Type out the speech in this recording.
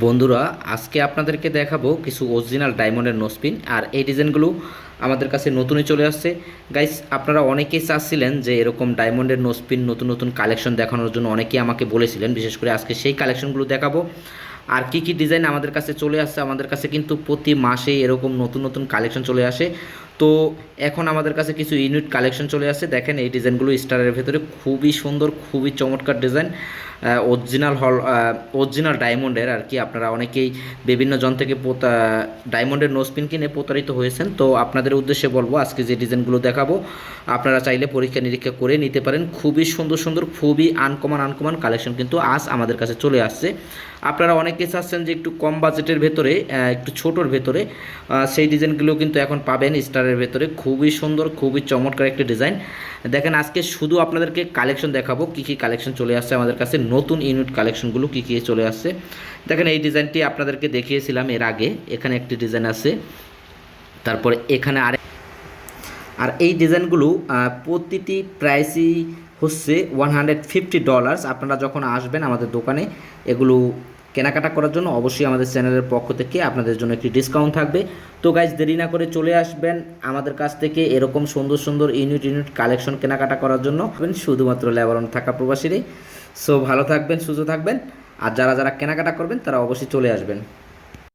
বন্ধুরা, আজকে আপনাদেরকে দেখাবো কিছু অরিজিনাল ডায়মন্ডের নোসপিন আর এই ডিজাইনগুলো আমাদের কাছে নতুনই চলে আসছে। গাইস আপনারা অনেকেই চাচ্ছিলেন যে এরকম ডায়মন্ডের নোসপিন নতুন নতুন কালেকশন দেখানোর জন্য অনেকেই আমাকে বলেছিলেন, বিশেষ করে আজকে সেই কালেকশনগুলো দেখাবো। আর কি কি ডিজাইন আমাদের কাছে চলে আসছে, আমাদের কাছে কিন্তু প্রতি মাসে এরকম নতুন নতুন কালেকশন চলে আসে। তো এখন আমাদের কাছে কিছু ইউনিট কালেকশন চলে আসছে। দেখেন এই ডিজাইনগুলো স্টারের ভেতরে খুবই সুন্দর, খুবই চমৎকার ডিজাইন। অরিজিনাল হল অরিজিনাল ডায়মন্ডের আর কি। আপনারা অনেকেই বিভিন্ন জন থেকে পোতা- ডায়মন্ডের নোসপিন কিনে প্রতারিত হয়েছেন। তো আপনাদের উদ্দেশ্যে বলব, আজকে যে ডিজাইনগুলো দেখাবো, আপনারা চাইলে পরীক্ষা নিরীক্ষা করে নিতে পারেন। খুবই সুন্দর সুন্দর, খুবই আনকমন আনকমন কালেকশন কিন্তু আজ আমাদের কাছে চলে আসছে। আপনারা অনেকে চাচ্ছেন যে একটু কম বাজেটের ভেতরে একটু ছোটোর ভেতরে। সেই ডিজাইনগুলো কিন্তু এখন পাবেন স্টারের ভেতরে খুবই সুন্দর, খুবই চমৎকার একটি ডিজাইন। দেখেন, আজকে শুধু আপনাদেরকে কালেকশন দেখাবো, কী কী কালেকশন চলে আসছে আমাদের কাছে, নতুন ইউনিট কালেকশনগুলো কী কী চলে আসছে। দেখেন, এই ডিজাইনটি আপনাদেরকে দেখিয়েছিলাম এর আগে, এখানে একটি ডিজাইন আছে, তারপরে এখানে আরে, আর এই ডিজাইনগুলো প্রতিটি প্রাইসই হচ্ছে ওয়ান হান্ড্রেড ফিফটি ডলার্স আপনারা যখন আসবেন আমাদের দোকানে, এগুলো কেনাকাটা করার জন্য অবশ্যই আমাদের চ্যানেলের পক্ষ থেকে আপনাদের জন্য একটি ডিসকাউন্ট থাকবে। তো গাইজ দেরি না করে চলে আসবেন আমাদের কাছ থেকে এরকম সুন্দর সুন্দর ইউনিট ইউনিট কালেকশন কেনাকাটা করার জন্য। শুধুমাত্র লেবারন থাকা প্রবাসীরই। সো ভালো থাকবেন, সুস্থ থাকবেন। আর যারা যারা কেনাকাটা করবেন, তারা অবশ্যই চলে আসবেন।